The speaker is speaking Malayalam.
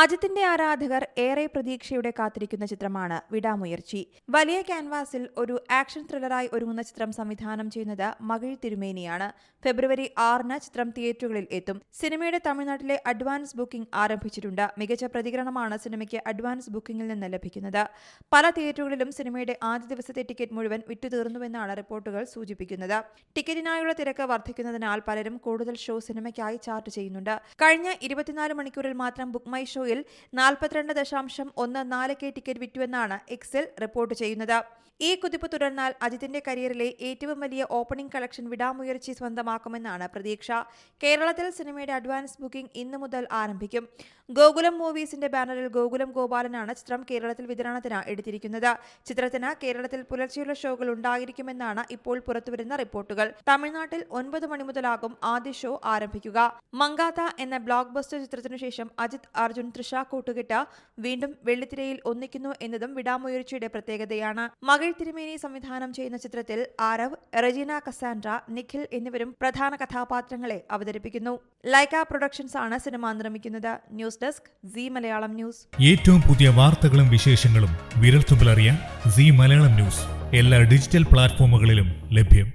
അജിത്തിന്റെ ആരാധകർ ഏറെ പ്രതീക്ഷയോടെ കാത്തിരിക്കുന്ന ചിത്രമാണ് വിടാമുയർച്ചി. വലിയ ക്യാൻവാസിൽ ഒരു ആക്ഷൻ ത്രില്ലറായി ഒരുങ്ങുന്ന ചിത്രം സംവിധാനം ചെയ്യുന്നത് മകിഴ് തിരുമേനിയാണ്. ഫെബ്രുവരി ആറിന് ചിത്രം തിയേറ്ററുകളിൽ എത്തും. സിനിമയുടെ തമിഴ്നാട്ടിലെ അഡ്വാൻസ് ബുക്കിംഗ് ആരംഭിച്ചിട്ടുണ്ട്. മികച്ച പ്രതികരണമാണ് സിനിമയ്ക്ക് അഡ്വാൻസ് ബുക്കിംഗിൽ നിന്ന് ലഭിക്കുന്നത്. പല തിയേറ്ററുകളിലും സിനിമയുടെ ആദ്യ ദിവസത്തെ ടിക്കറ്റ് മുഴുവൻ വിറ്റുതീർന്നുവെന്നാണ് റിപ്പോർട്ടുകൾ സൂചിപ്പിക്കുന്നത്. ടിക്കറ്റിനായുള്ള തിരക്ക് വർദ്ധിക്കുന്നതിനാൽ പലരും കൂടുതൽ ഷോ സിനിമയ്ക്കായി ചാർട്ട് ചെയ്യുന്നുണ്ട്. കഴിഞ്ഞ ഇരുപത്തിനാല് മണിക്കൂറിൽ മാത്രം ബുക്ക് മൈ ഷോയിൽ നാൽപ്പത്തിരണ്ട് ദശാംശം ഒന്ന് നാല് കെ ടിക്കറ്റ് വിറ്റുവെന്നാണ് എക്സിൽ റിപ്പോർട്ട് ചെയ്യുന്നത്. ഈ കുതിപ്പ് തുടർന്നാൽ അജിത്തിന്റെ കരിയറിലെ ഏറ്റവും വലിയ ഓപ്പണിംഗ് കളക്ഷൻ വിടാമുയർച്ചി സ്വന്തമാക്കുമെന്നാണ് പ്രതീക്ഷ. കേരളത്തിൽ സിനിമയുടെ അഡ്വാൻസ് ബുക്കിംഗ് ഇന്നു മുതൽ ആരംഭിക്കും. ഗോകുലം മൂവീസിന്റെ ബാനറിൽ ഗോകുലം ഗോപാലനാണ് ചിത്രം കേരളത്തിൽ വിതരണത്തിന് എടുത്തിരിക്കുന്നത്. ചിത്രത്തിന് കേരളത്തിൽ പുലർച്ചെയുള്ള ഷോകൾ ഉണ്ടായിരിക്കുമെന്നാണ് ഇപ്പോൾ പുറത്തുവരുന്ന റിപ്പോർട്ടുകൾ. തമിഴ്നാട്ടിൽ ഒൻപത് മണി മുതലാകും ആദ്യ ഷോ ആരംഭിക്കുക. മങ്കാത്ത എന്ന ബ്ലോക്ക് ബസ്റ്റർ ചിത്രത്തിനു ശേഷം അജിത് അർജുൻ തൃഷ കൂട്ടുകെട്ട് വീണ്ടും വെള്ളിത്തിരയിൽ ഒന്നിക്കുന്നു എന്നതും വിടാമുയർച്ചയുടെ പ്രത്യേകതയാണ്. മകൾ തിരുമേനി സംവിധാനം ചെയ്യുന്ന ചിത്രത്തിൽ ആരവ് റെജീന കസാൻഡ്ര നിഖിൽ എന്നിവരും പ്രധാന കഥാപാത്രങ്ങളെ അവതരിപ്പിക്കുന്നു. ലൈക്ക പ്രൊഡക്ഷൻസ് ആണ് സിനിമ നിർമ്മിക്കുന്നത്. News desk Zee Malayalam news. ഏറ്റവും പുതിയ വാർത്തകളും വിശേഷങ്ങളും വിരൽത്തുമ്പിലറിയാൻ സി മലയാളം ന്യൂസ്. എല്ലാ ഡിജിറ്റൽ പ്ലാറ്റ്ഫോമുകളിലും ലഭ്യം.